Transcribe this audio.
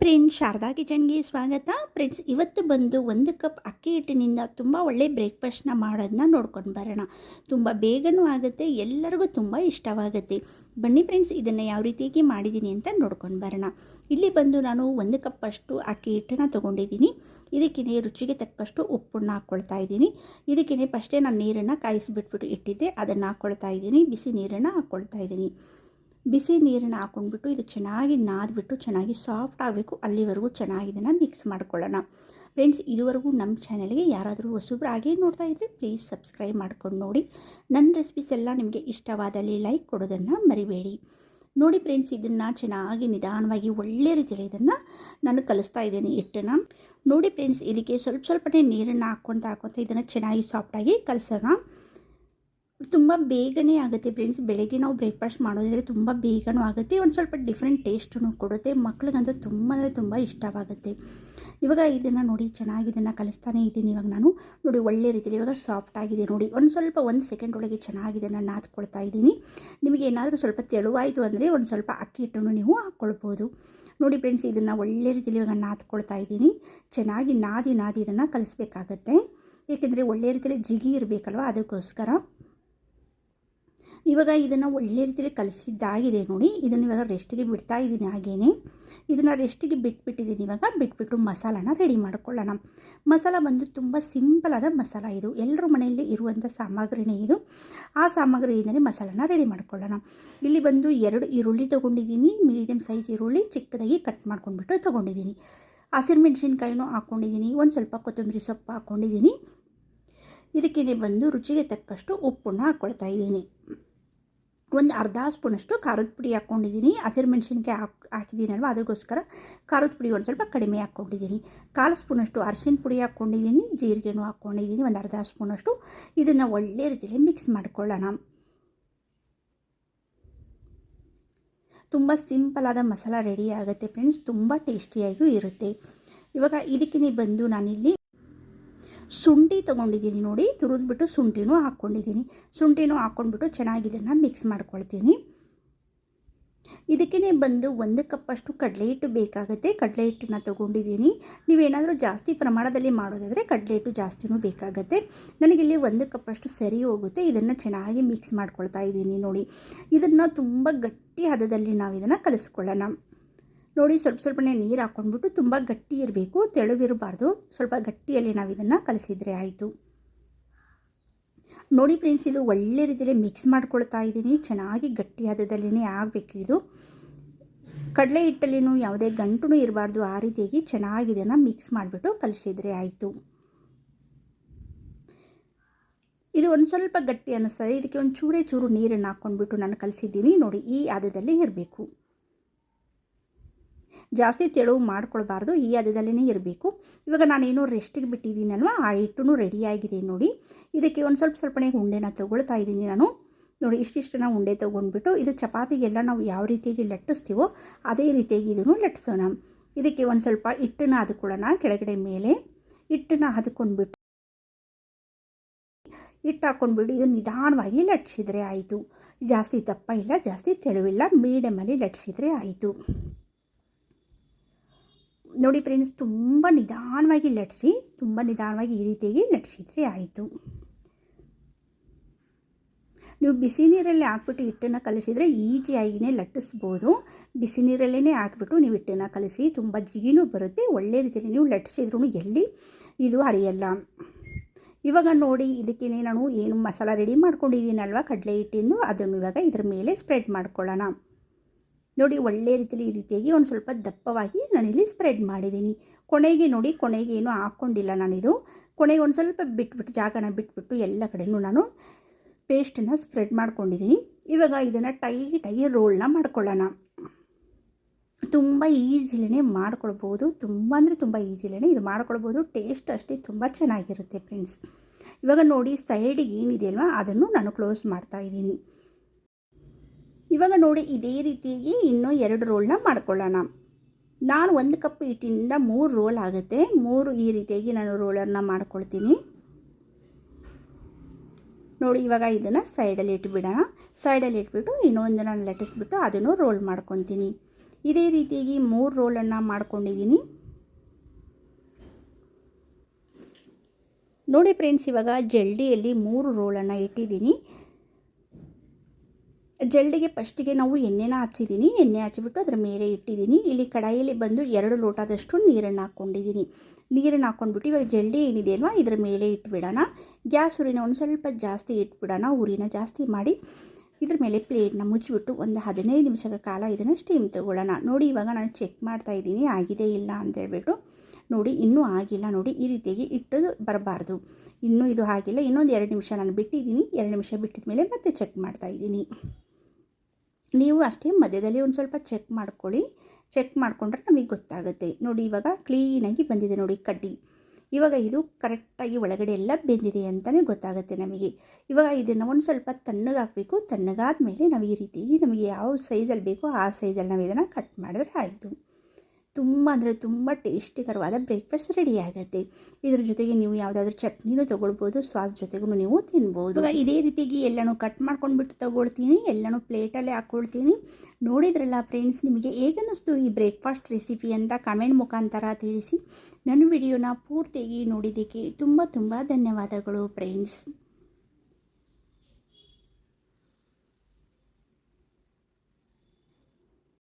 Friends Sharada ಕಿಚನ್ಗೆ ಸ್ವಾಗತ. Friends ಇವತ್ತು ಬಂದು ಒಂದು ಕಪ್ ಅಕ್ಕಿ ಹಿಟ್ಟಿನಿಂದ ತುಂಬ ಒಳ್ಳೆ ಬ್ರೇಕ್ಫಾಸ್ಟ್ನ ಮಾಡೋದನ್ನ ನೋಡ್ಕೊಂಡು ಬರೋಣ. ತುಂಬ ಬೇಗನೂ ಆಗುತ್ತೆ, ಎಲ್ಲರಿಗೂ ತುಂಬ ಇಷ್ಟವಾಗುತ್ತೆ. ಬನ್ನಿ ಫ್ರೆಂಡ್ಸ್ ಇದನ್ನು ಯಾವ ರೀತಿಯಾಗಿ ಮಾಡಿದ್ದೀನಿ ಅಂತ ನೋಡ್ಕೊಂಡು ಬರೋಣ. ಇಲ್ಲಿ ಬಂದು ನಾನು ಒಂದು ಕಪ್ ಅಷ್ಟು ಅಕ್ಕಿ ಹಿಟ್ಟನ್ನು ತೊಗೊಂಡಿದ್ದೀನಿ. ಇದಕ್ಕೆ ರುಚಿಗೆ ತಕ್ಕಷ್ಟು ಉಪ್ಪನ್ನು ಹಾಕ್ಕೊಳ್ತಾ ಇದ್ದೀನಿ. ಇದಕ್ಕೆ ಫಸ್ಟೇ ನಾನು ನೀರನ್ನು ಕಾಯಿಸಿಬಿಟ್ಬಿಟ್ಟು ಇಟ್ಟಿದ್ದೆ, ಅದನ್ನು ಹಾಕ್ಕೊಳ್ತಾ ಇದ್ದೀನಿ, ಬಿಸಿ ನೀರನ್ನು ಹಾಕ್ಕೊಳ್ತಾ ಇದ್ದೀನಿ. ಬಿಸಿ ನೀರನ್ನು ಹಾಕೊಂಡ್ಬಿಟ್ಟು ಇದು ಚೆನ್ನಾಗಿ ನಾದ್ಬಿಟ್ಟು ಚೆನ್ನಾಗಿ ಸಾಫ್ಟ್ ಆಗಬೇಕು. ಅಲ್ಲಿವರೆಗೂ ಚೆನ್ನಾಗಿ ಇದನ್ನು ಮಿಕ್ಸ್ ಮಾಡ್ಕೊಳ್ಳೋಣ. ಫ್ರೆಂಡ್ಸ್ ಇದುವರೆಗೂ ನಮ್ಮ ಚಾನಲ್ಗೆ ಯಾರಾದರೂ ಹೊಸಬ್ರು ಹಾಗೇ ನೋಡ್ತಾ ಇದ್ದರೆ ಪ್ಲೀಸ್ ಸಬ್ಸ್ಕ್ರೈಬ್ ಮಾಡ್ಕೊಂಡು ನೋಡಿ. ನನ್ನ ರೆಸಿಪೀಸ್ ಎಲ್ಲ ನಿಮಗೆ ಇಷ್ಟವಾದಲ್ಲಿ ಲೈಕ್ ಕೊಡೋದನ್ನು ಮರಿಬೇಡಿ. ನೋಡಿ ಫ್ರೆಂಡ್ಸ್ ಇದನ್ನು ಚೆನ್ನಾಗಿ ನಿಧಾನವಾಗಿ ಒಳ್ಳೆ ರೀತಿಯಲ್ಲಿ ಇದನ್ನು ನಾನು ಕಲಿಸ್ತಾ ಇದ್ದೀನಿ ಹಿಟ್ಟನ್ನು. ನೋಡಿ ಫ್ರೆಂಡ್ಸ್ ಇದಕ್ಕೆ ಸ್ವಲ್ಪ ಸ್ವಲ್ಪನೇ ನೀರನ್ನು ಹಾಕ್ಕೊತ ಹಾಕ್ಕೊತ ಇದನ್ನು ಚೆನ್ನಾಗಿ ಸಾಫ್ಟಾಗಿ ಕಲಿಸೋಣ. ತುಂಬ ಬೇಗನೆ ಆಗುತ್ತೆ ಫ್ರೆಂಡ್ಸ್ ಬೆಳಗ್ಗೆ ನಾವು ಬ್ರೇಕ್ಫಾಸ್ಟ್ ಮಾಡೋದಿದ್ರೆ ತುಂಬ ಬೇಗನೂ ಆಗುತ್ತೆ. ಒಂದು ಸ್ವಲ್ಪ ಡಿಫ್ರೆಂಟ್ ಟೇಸ್ಟನ್ನು ಕೊಡುತ್ತೆ. ಮಕ್ಳಿಗಂತೂ ತುಂಬ ಅಂದರೆ ತುಂಬ ಇಷ್ಟವಾಗುತ್ತೆ. ಇವಾಗ ಇದನ್ನು ನೋಡಿ ಚೆನ್ನಾಗಿ ಇದನ್ನು ಕಲಿಸ್ತಾನೆ ಇದ್ದೀನಿ ಇವಾಗ ನಾನು. ನೋಡಿ ಒಳ್ಳೆ ರೀತಿಯಲ್ಲಿ ಇವಾಗ ಸಾಫ್ಟ್ ಆಗಿದೆ ನೋಡಿ. ಒಂದು ಸ್ವಲ್ಪ ಒಂದು ಸೆಕೆಂಡ್ ಒಳಗೆ ಚೆನ್ನಾಗಿ ಇದನ್ನು ನಾದ್ಕೊಳ್ತಾ ಇದ್ದೀನಿ. ನಿಮಗೆ ಏನಾದರೂ ಸ್ವಲ್ಪ ತೆಳುವಾಯಿತು ಅಂದರೆ ಒಂದು ಸ್ವಲ್ಪ ಅಕ್ಕಿ ಹಿಟ್ಟನ್ನು ನೀವು ಹಾಕ್ಕೊಳ್ಬೋದು. ನೋಡಿ ಫ್ರೆಂಡ್ಸ್ ಇದನ್ನು ಒಳ್ಳೆ ರೀತಿಯಲ್ಲಿ ಇವಾಗ ನಾದ್ಕೊಳ್ತಾ ಇದ್ದೀನಿ. ಚೆನ್ನಾಗಿ ನಾದಿ ನಾದಿ ಇದನ್ನು ಕಲಿಸ್ಬೇಕಾಗತ್ತೆ. ಏಕೆಂದರೆ ಒಳ್ಳೆ ರೀತಿಯಲ್ಲಿ ಜಿಗಿ ಇರಬೇಕಲ್ವ ಅದಕ್ಕೋಸ್ಕರ. ಇವಾಗ ಇದನ್ನು ಒಳ್ಳೆ ರೀತಿಯಲ್ಲಿ ಕಲಿಸಿದ್ದಾಗಿದೆ ನೋಡಿ. ಇದನ್ನು ಇವಾಗ ರೆಸ್ಟಿಗೆ ಬಿಡ್ತಾ ಇದ್ದೀನಿ ಹಾಗೇನೆ. ಇದನ್ನು ರೆಸ್ಟಿಗೆ ಬಿಟ್ಬಿಟ್ಟಿದ್ದೀನಿ ಇವಾಗ. ಬಿಟ್ಬಿಟ್ಟು ಮಸಾಲಾನ ರೆಡಿ ಮಾಡ್ಕೊಳ್ಳೋಣ. ಮಸಾಲ ಬಂದು ತುಂಬ ಸಿಂಪಲ್ ಆದ ಮಸಾಲ ಇದು. ಎಲ್ಲರ ಮನೆಯಲ್ಲಿ ಇರುವಂಥ ಸಾಮಗ್ರಿನೇ ಇದು. ಆ ಸಾಮಗ್ರಿಯಿಂದಲೇ ಮಸಾಲಾನ ರೆಡಿ ಮಾಡ್ಕೊಳ್ಳೋಣ. ಇಲ್ಲಿ ಬಂದು ಎರಡು ಈರುಳ್ಳಿ ತೊಗೊಂಡಿದ್ದೀನಿ. ಮೀಡಿಯಮ್ ಸೈಜ್ ಈರುಳ್ಳಿ, ಚಿಕ್ಕದಾಗಿ ಕಟ್ ಮಾಡ್ಕೊಂಡ್ಬಿಟ್ಟು ತೊಗೊಂಡಿದ್ದೀನಿ. ಹಸಿರು ಮೆಣಸಿನ್ಕಾಯಿನೂ ಹಾಕ್ಕೊಂಡಿದ್ದೀನಿ ಒಂದು ಸ್ವಲ್ಪ ಕೊತ್ತಂಬರಿ ಸೊಪ್ಪು ಹಾಕ್ಕೊಂಡಿದ್ದೀನಿ ಇದಕ್ಕೆ ಬಂದು ರುಚಿಗೆ ತಕ್ಕಷ್ಟು ಉಪ್ಪನ್ನು ಹಾಕ್ಕೊಳ್ತಾ ಇದ್ದೀನಿ. ಒಂದು ಅರ್ಧ ಸ್ಪೂನಷ್ಟು ಖಾರದ ಪುಡಿ ಹಾಕ್ಕೊಂಡಿದ್ದೀನಿ. ಹಸಿರು ಮೆಣಸಿನ್ಕಾಯಿ ಹಾಕ್, ಹಾಕಿದ್ದೀನಲ್ವ? ಅದಕ್ಕೋಸ್ಕರ ಖಾರದ ಪುಡಿ ಒಂದು ಸ್ವಲ್ಪ ಕಡಿಮೆ ಹಾಕ್ಕೊಂಡಿದ್ದೀನಿ. ಕಾಲು ಸ್ಪೂನಷ್ಟು ಅರಿಶಿನ ಪುಡಿ ಹಾಕ್ಕೊಂಡಿದ್ದೀನಿ. ಜೀರಿಗೆನೂ ಹಾಕ್ಕೊಂಡಿದ್ದೀನಿ. ಒಂದು ಅರ್ಧ ಸ್ಪೂನಷ್ಟು ಇದನ್ನು ಒಳ್ಳೆ ರೀತಿಯಲ್ಲಿ ಮಿಕ್ಸ್ ಮಾಡ್ಕೊಳ್ಳೋಣ. ತುಂಬ ಸಿಂಪಲಾದ ಮಸಾಲ ರೆಡಿ ಆಗುತ್ತೆ ಫ್ರೆಂಡ್ಸ್. ತುಂಬ ಟೇಸ್ಟಿಯಾಗಿಯೂ ಇರುತ್ತೆ. ಇವಾಗ ಇದಕ್ಕೆ ಬಂದು ನಾನಿಲ್ಲಿ ಶುಂಠಿ ತೊಗೊಂಡಿದ್ದೀನಿ ನೋಡಿ, ತುರಿದ್ಬಿಟ್ಟು ಶುಂಠಿನೂ ಹಾಕ್ಕೊಂಡಿದ್ದೀನಿ. ಶುಂಠಿನೂ ಹಾಕ್ಕೊಂಡ್ಬಿಟ್ಟು ಚೆನ್ನಾಗಿ ಇದನ್ನು ಮಿಕ್ಸ್ ಮಾಡ್ಕೊಳ್ತೀನಿ. ಇದಕ್ಕೇ ಬಂದು ಒಂದು ಕಪ್ಪಷ್ಟು ಕಡಲೆ ಹಿಟ್ಟು ಬೇಕಾಗುತ್ತೆ. ಕಡಲೆ ಹಿಟ್ಟನ್ನ ತೊಗೊಂಡಿದ್ದೀನಿ. ನೀವೇನಾದರೂ ಜಾಸ್ತಿ ಪ್ರಮಾಣದಲ್ಲಿ ಮಾಡೋದಾದರೆ ಕಡಲೆ ಹಿಟ್ಟು ಜಾಸ್ತಿನೂ ಬೇಕಾಗುತ್ತೆ. ನನಗಿಲ್ಲಿ ಒಂದು ಕಪ್ಪಷ್ಟು ಸರಿ ಹೋಗುತ್ತೆ. ಇದನ್ನು ಚೆನ್ನಾಗಿ ಮಿಕ್ಸ್ ಮಾಡ್ಕೊಳ್ತಾ ಇದ್ದೀನಿ ನೋಡಿ. ಇದನ್ನು ತುಂಬ ಗಟ್ಟಿ ಹದದಲ್ಲಿ ನಾವು ಇದನ್ನು ಕಲಿಸ್ಕೊಳ್ಳೋಣ. ನೋಡಿ ಸ್ವಲ್ಪ ಸ್ವಲ್ಪನೇ ನೀರು ಹಾಕ್ಕೊಂಡ್ಬಿಟ್ಟು ತುಂಬ ಗಟ್ಟಿ ಇರಬೇಕು, ತೆಳುವಿರಬಾರ್ದು. ಸ್ವಲ್ಪ ಗಟ್ಟಿಯಲ್ಲಿ ನಾವು ಇದನ್ನು ಕಲಿಸಿದರೆ ಆಯಿತು. ನೋಡಿ ಫ್ರೆಂಡ್ಸ್, ಇದು ಒಳ್ಳೆ ರೀತಿಯಲ್ಲಿ ಮಿಕ್ಸ್ ಮಾಡ್ಕೊಳ್ತಾ ಇದ್ದೀನಿ ಚೆನ್ನಾಗಿ ಗಟ್ಟಿಯಾದದಲ್ಲೇ ಆಗಬೇಕು ಇದು. ಕಡಲೆ ಹಿಟ್ಟಲ್ಲಿನೂ ಯಾವುದೇ ಗಂಟು ಇರಬಾರ್ದು. ಆ ರೀತಿಯಾಗಿ ಚೆನ್ನಾಗಿ ಇದನ್ನು ಮಿಕ್ಸ್ ಮಾಡಿಬಿಟ್ಟು ಕಲಿಸಿದರೆ ಆಯಿತು. ಇದು ಒಂದು ಸ್ವಲ್ಪ ಗಟ್ಟಿ ಅನ್ನಿಸ್ತದೆ ಇದಕ್ಕೆ ಒಂದು ಚೂರೇ ಚೂರು ನೀರನ್ನು ಹಾಕ್ಕೊಂಡ್ಬಿಟ್ಟು ನಾನು ಕಲಿಸಿದ್ದೀನಿ. ನೋಡಿ, ಈ ಆದದಲ್ಲಿ ಇರಬೇಕು. ಜಾಸ್ತಿ ತೆಳು ಮಾಡ್ಕೊಳ್ಬಾರ್ದು, ಈ ಹದದಲ್ಲೇ ಇರಬೇಕು. ಇವಾಗ ನಾನೇನೋ ರೆಸ್ಟಿಗೆ ಬಿಟ್ಟಿದ್ದೀನಲ್ವ, ಆ ಹಿಟ್ಟು ರೆಡಿಯಾಗಿದೆ ನೋಡಿ. ಇದಕ್ಕೆ ಒಂದು ಸ್ವಲ್ಪ ಸ್ವಲ್ಪನೇ ಉಂಡೆನ ತೊಗೊಳ್ತಾ ಇದ್ದೀನಿ ನಾನು. ನೋಡಿ, ಇಷ್ಟಿಷ್ಟನ್ನ ಉಂಡೆ ತೊಗೊಂಡ್ಬಿಟ್ಟು, ಇದು ಚಪಾತಿಗೆಲ್ಲ ನಾವು ಯಾವ ರೀತಿಯಾಗಿ ಲಟ್ಟಿಸ್ತೀವೋ, ಅದೇ ರೀತಿಯಾಗಿ ಇದನ್ನು ಲಟ್ಟಿಸೋಣ. ಇದಕ್ಕೆ ಒಂದು ಸ್ವಲ್ಪ ಹಿಟ್ಟನ್ನು ಹದ್ಕೊಳ್ಳೋಣ ಕೆಳಗಡೆ ಮೇಲೆ. ಹಿಟ್ಟನ್ನು ಹದ್ಕೊಂಡ್ಬಿಟ್ಟು, ಹಿಟ್ಟು ಹಾಕ್ಕೊಂಡ್ಬಿಟ್ಟು ಇದು ನಿಧಾನವಾಗಿ ಲಟ್ಸಿದ್ರೆ ಆಯಿತು. ಜಾಸ್ತಿ ದಪ್ಪ ಇಲ್ಲ, ಜಾಸ್ತಿ ತೆಳುವಿಲ್ಲ ಮೀಡಿಯಮಲ್ಲಿ ಲಟ್ಸಿದ್ರೆ ಆಯಿತು. ನೋಡಿ ಫ್ರೆಂಡ್ಸ್ ತುಂಬ ನಿಧಾನವಾಗಿ ಲಟ್ಸಿ, ತುಂಬ ನಿಧಾನವಾಗಿ ಈ ರೀತಿಯಾಗಿ ಲಟ್ಸಿದ್ರೆ ಆಯಿತು. ನೀವು ಬಿಸಿ ನೀರಲ್ಲಿ ಹಾಕ್ಬಿಟ್ಟು ಹಿಟ್ಟನ್ನು ಕಲಿಸಿದರೆ ಈಜಿಯಾಗಿಯೇ ಲಟ್ಟಿಸ್ಬೋದು. ಬಿಸಿ ನೀರಲ್ಲೇ ಹಾಕ್ಬಿಟ್ಟು ನೀವು ಹಿಟ್ಟನ್ನು ಕಲಿಸಿ ತುಂಬ ಜಿಗಿನೂ ಬರುತ್ತೆ, ಒಳ್ಳೆ ರೀತಿಯಲ್ಲಿ ನೀವು ಲಟ್ಟಿಸಿದ್ರೂ ಎಲ್ಲಿ ಇದು ಹರಿಯಲ್ಲ. ಇವಾಗ ನೋಡಿ ಇದಕ್ಕೆ ನಾನು ಏನು ಮಸಾಲ ರೆಡಿ ಮಾಡ್ಕೊಂಡಿದ್ದೀನಲ್ವ, ಕಡಲೆ ಹಿಟ್ಟಿಂದು, ಅದನ್ನು ಇವಾಗ ಇದ್ರ ಮೇಲೆ ಸ್ಪ್ರೆಡ್ ಮಾಡ್ಕೊಳ್ಳೋಣ. ನೋಡಿ ಒಳ್ಳೆ ರೀತಿಯಲ್ಲಿ ಈ ರೀತಿಯಾಗಿ ಒಂದು ಸ್ವಲ್ಪ ದಪ್ಪವಾಗಿ ನಾನಿಲ್ಲಿ ಸ್ಪ್ರೆಡ್ ಮಾಡಿದ್ದೀನಿ. ಕೊನೆಗೆ ನೋಡಿ, ಕೊನೆಗೆ ಏನೂ ಹಾಕ್ಕೊಂಡಿಲ್ಲ ನಾನಿದು. ಕೊನೆಗೆ ಒಂದು ಸ್ವಲ್ಪ ಬಿಟ್ಬಿಟ್ಟು, ಜಾಗನ ಬಿಟ್ಬಿಟ್ಟು ಎಲ್ಲ ಕಡೆಯೂ ನಾನು ಪೇಸ್ಟನ್ನು ಸ್ಪ್ರೆಡ್ ಮಾಡ್ಕೊಂಡಿದ್ದೀನಿ. ಇವಾಗ ಇದನ್ನು ಟೈಟಾಗಿ ರೋಲ್ನ ಮಾಡ್ಕೊಳ್ಳೋಣ. ತುಂಬ ಈಸಿಲೇ ಮಾಡ್ಕೊಳ್ಬೋದು. ತುಂಬ ಅಂದರೆ ತುಂಬ ಈಸಿಲೇ ಇದು ಮಾಡ್ಕೊಳ್ಬೋದು. ಟೇಸ್ಟ್ ಅಷ್ಟೇ ತುಂಬ ಚೆನ್ನಾಗಿರುತ್ತೆ ಫ್ರೆಂಡ್ಸ್. ಇವಾಗ ನೋಡಿ ಸೈಡಿಗೆ ಏನಿದೆಯಲ್ವ ಅದನ್ನು ನಾನು ಕ್ಲೋಸ್ ಮಾಡ್ತಾಯಿದ್ದೀನಿ ಇವಾಗ ನೋಡಿ ಇದೇ ರೀತಿಯಾಗಿ ಇನ್ನೂ ಎರಡು ರೋಲ್ನ ಮಾಡ್ಕೊಳ್ಳೋಣ. ನಾನು ಒಂದು ಕಪ್ ಹಿಟ್ಟಿನಿಂದ ಮೂರು ರೋಲ್ ಆಗುತ್ತೆ. ಮೂರು ಈ ರೀತಿಯಾಗಿ ನಾನು ರೋಲರ್ನ ಮಾಡ್ಕೊಳ್ತೀನಿ. ನೋಡಿ, ಇವಾಗ ಇದನ್ನು ಸೈಡಲ್ಲಿ ಇಟ್ಬಿಡೋಣ. ಸೈಡಲ್ಲಿ ಇಟ್ಬಿಟ್ಟು ಇನ್ನೊಂದು ನಾನು ಲಟ್ಟಿಸ್ಬಿಟ್ಟು ಅದನ್ನು ರೋಲ್ ಮಾಡ್ಕೊತೀನಿ. ಇದೇ ರೀತಿಯಾಗಿ ಮೂರು ರೋಲನ್ನು ಮಾಡ್ಕೊಂಡಿದ್ದೀನಿ. ನೋಡಿ ಫ್ರೆಂಡ್ಸ್, ಇವಾಗ ಜಲ್ಡಿಯಲ್ಲಿ ಮೂರು ರೋಲನ್ನು ಇಟ್ಟಿದ್ದೀನಿ. ಜಲ್ಡಿಗೆ ಫಸ್ಟಿಗೆ ನಾವು ಎಣ್ಣೆನ ಹಚ್ಚಿದ್ದೀನಿ ಎಣ್ಣೆ ಹಚ್ಚಿಬಿಟ್ಟು ಅದರ ಮೇಲೆ ಇಟ್ಟಿದ್ದೀನಿ ಇಲ್ಲಿ ಕಡಾಯಿಯಲ್ಲಿ ಬಂದು ಎರಡು ಲೋಟದಷ್ಟು ನೀರನ್ನು ಹಾಕ್ಕೊಂಡಿದ್ದೀನಿ ನೀರನ್ನು ಹಾಕ್ಕೊಂಡ್ಬಿಟ್ಟು ಇವಾಗ ಜಲ್ಡಿ ಏನಿದೆ ಅಲ್ವಾ, ಇದರ ಮೇಲೆ ಇಟ್ಬಿಡೋಣ. ಗ್ಯಾಸ್ ಉರಿನ ಒಂದು ಸ್ವಲ್ಪ ಜಾಸ್ತಿ ಇಟ್ಬಿಡೋಣ. ಉರಿನ ಜಾಸ್ತಿ ಮಾಡಿ ಇದ್ರ ಮೇಲೆ ಪ್ಲೇಟ್ನ ಮುಚ್ಚಿಬಿಟ್ಟು ಒಂದು ಹದಿನೈದು ನಿಮಿಷಗಳ ಕಾಲ ಇದನ್ನು ಸ್ಟೀಮ್ ತಗೊಳ್ಳೋಣ. ನೋಡಿ, ಇವಾಗ ನಾನು ಚೆಕ್ ಮಾಡ್ತಾ ಇದ್ದೀನಿ. ಆಗಿದೆ ಇಲ್ಲ ಅಂತ ಹೇಳ್ಬಿಟ್ಟು. ನೋಡಿ, ಇನ್ನೂ ಆಗಿಲ್ಲ ನೋಡಿ, ಈ ರೀತಿಯಾಗಿ ಇಟ್ಟು ಬರಬಾರ್ದು. ಇನ್ನೂ ಇದು ಆಗಿಲ್ಲ. ಇನ್ನೊಂದು ಎರಡು ನಿಮಿಷ ನಾನು ಬಿಟ್ಟಿದ್ದೀನಿ. ಎರಡು ನಿಮಿಷ ಬಿಟ್ಟಿದ ಮೇಲೆ ಮತ್ತೆ ಚೆಕ್ ಮಾಡ್ತಾ ಇದ್ದೀನಿ. ನೀವು ಅಷ್ಟೇ ಮಧ್ಯದಲ್ಲಿ ಒಂದು ಸ್ವಲ್ಪ ಚೆಕ್ ಮಾಡ್ಕೊಳ್ಳಿ. ಚೆಕ್ ಮಾಡಿಕೊಂಡ್ರೆ ನಮಗೆ ಗೊತ್ತಾಗುತ್ತೆ. ನೋಡಿ, ಇವಾಗ ಕ್ಲೀನಾಗಿ ಬಂದಿದೆ ನೋಡಿ ಕಡ್ಡಿ. ಇವಾಗ ಇದು ಕರೆಕ್ಟಾಗಿ ಒಳಗಡೆ ಎಲ್ಲ ಬೆಂದಿದೆ ಅಂತಲೇ ಗೊತ್ತಾಗುತ್ತೆ ನಮಗೆ. ಇವಾಗ ಇದನ್ನು ಒಂದು ಸ್ವಲ್ಪ ತಣ್ಣಗಾಕಬೇಕು ತಣ್ಣಗಾದ ಮೇಲೆ ನಾವು ಈ ರೀತಿಯಾಗಿ ನಮಗೆ ಯಾವ ಸೈಜಲ್ಲಿ ಬೇಕೋ ಆ ಸೈಜಲ್ಲಿ ನಾವು ಇದನ್ನು ಕಟ್ ಮಾಡಿದ್ರೆ ಆಯಿತು. ತುಂಬ ಅಂದರೆ ತುಂಬ ಟೇಸ್ಟಿಕರವಾದ ಬ್ರೇಕ್ಫಾಸ್ಟ್ ರೆಡಿ ಆಗುತ್ತೆ. ಇದ್ರ ಜೊತೆಗೆ ನೀವು ಯಾವುದಾದ್ರೂ ಚಟ್ನಿನೂ ತೊಗೊಳ್ಬೋದು, ಸಾಸ್ ಜೊತೆಗೂ ನೀವು ತಿನ್ಬೋದು. ಇದೇ ರೀತಿಯಾಗಿ ಎಲ್ಲನೂ ಕಟ್ ಮಾಡ್ಕೊಂಡ್ಬಿಟ್ಟು ತೊಗೊಳ್ತೀನಿ, ಎಲ್ಲನೂ ಪ್ಲೇಟಲ್ಲೇ ಹಾಕ್ಕೊಳ್ತೀನಿ. ನೋಡಿದ್ರಲ್ಲ ಫ್ರೆಂಡ್ಸ್, ನಿಮಗೆ ಹೇಗನ್ನಿಸ್ತು ಈ ಬ್ರೇಕ್ಫಾಸ್ಟ್ ರೆಸಿಪಿ ಅಂತ ಕಮೆಂಟ್ ಮುಖಾಂತರ ತಿಳಿಸಿ. ನನ್ನ ವಿಡಿಯೋನ ಪೂರ್ತಿಯಾಗಿ ನೋಡಿದ್ದಕ್ಕೆ ತುಂಬ ತುಂಬ ಧನ್ಯವಾದಗಳು ಫ್ರೆಂಡ್ಸ್.